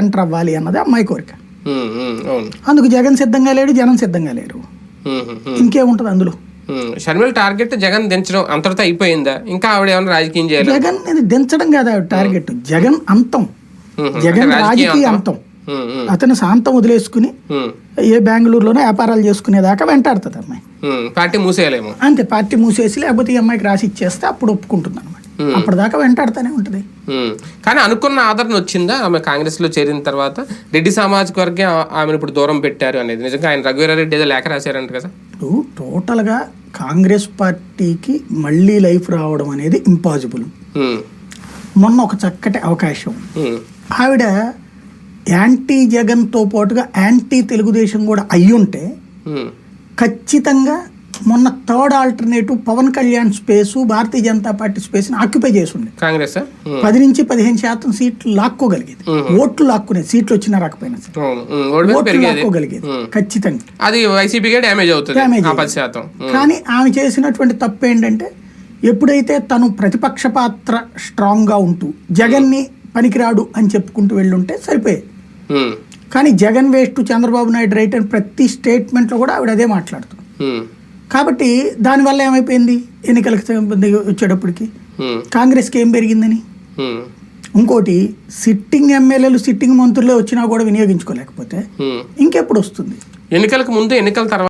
Enter అవ్వాలి అన్నది అమ్మాయి కోరిక. అందుకు జగన్ సిద్ధంగా లేడు జనం సిద్ధంగా లేరు. ఇంకేముంటది అందులో? షర్మిల టార్గెట్ జగన్ దించడం అంతటితో అయిపోయిందా? ఇంకా ఆవిడ ఏమైనా రాజకీయం చేయాలి? జగన్ ఇది దించడం కాదు ఆవిడ టార్గెట్. జగన్ అంతం. జగన్ రాజకీయ అంతం. అతను శాంతం వదిలేసుకుని ఏ బెంగళూరులోనే వ్యాపారాలు చేసుకునేదాకా వెంటాడుతుంది అమ్మాయి. పార్టీ మూసేయాలేమో. అంతే పార్టీ మూసేసి లేకపోతే ఈ అమ్మాయికి రాసి ఇచ్చేస్తే అప్పుడు ఒప్పుకుంటుంది అనమాట అప్పటిదాకా వెంటాడుతూనే ఉంటుంది. ఉమ్. కానీ అనుకున్న ఆదరణ వచ్చిందా? ఆమె కాంగ్రెస్లో చేరిన తర్వాత రెడ్డి సామాజిక వర్గం ఆమెను ఇప్పుడు దూరం పెట్టారు అనేది. నిజంగా ఆయన రఘువీరారెడ్డి ఏదో లేఖ రాశారంట కదా. ఇప్పుడు టోటల్గా కాంగ్రెస్ పార్టీకి మళ్ళీ లైఫ్ రావడం అనేది ఇంపాసిబుల్. ఉమ్, మొన్న ఒక చక్కటి అవకాశం. ఆవిడ యాంటీ జగన్తో పాటుగా యాంటీ తెలుగుదేశం కూడా అయ్యుంటే ఖచ్చితంగా మొన్న third alternative Pawan Kalyan space Bharatiya Janata Party స్పేస్ని occupy చేసి ఉండే కాంగ్రెస్ పది నుంచి పదిహేను శాతం సీట్లు లాక్కోగలిగేది. ఓట్లు లాక్కునేది సీట్లు వచ్చినా రాకపోయినా ఓట్లు లాక్కోగలిగేది. ఖచ్చితంగా. అది వైసీపీకే డ్యామేజ్ అవుతుంది పది శాతం. కానీ ఆమె చేసినటువంటి తప్పు ఏంటంటే ఎప్పుడైతే తను ప్రతిపక్ష పాత్ర స్ట్రాంగ్గా ఉంటూ జగన్ని పనికిరాడు అని చెప్పుకుంటూ వెళ్ళుంటే సరిపోయేది. కానీ జగన్ వేస్ట్ చంద్రబాబు నాయుడు రైట్ అని ప్రతి స్టేట్మెంట్లో కూడా ఆవిడ అదే మాట్లాడుతుంది. కాబట్టి దానివల్ల ఏమైపోయింది? ఎన్నికలకు వచ్చేటప్పటికి కాంగ్రెస్కి ఏం పెరిగిందని? ఇంకోటి సిట్టింగ్ ఎమ్మెల్యేలు సిట్టింగ్ మంత్రులే వచ్చినా కూడా వినియోగించుకోలేకపోతే. ఇంకెప్పుడు వస్తుంది? ఎన్నికలకు ముందు ఎన్నికల తర్వాత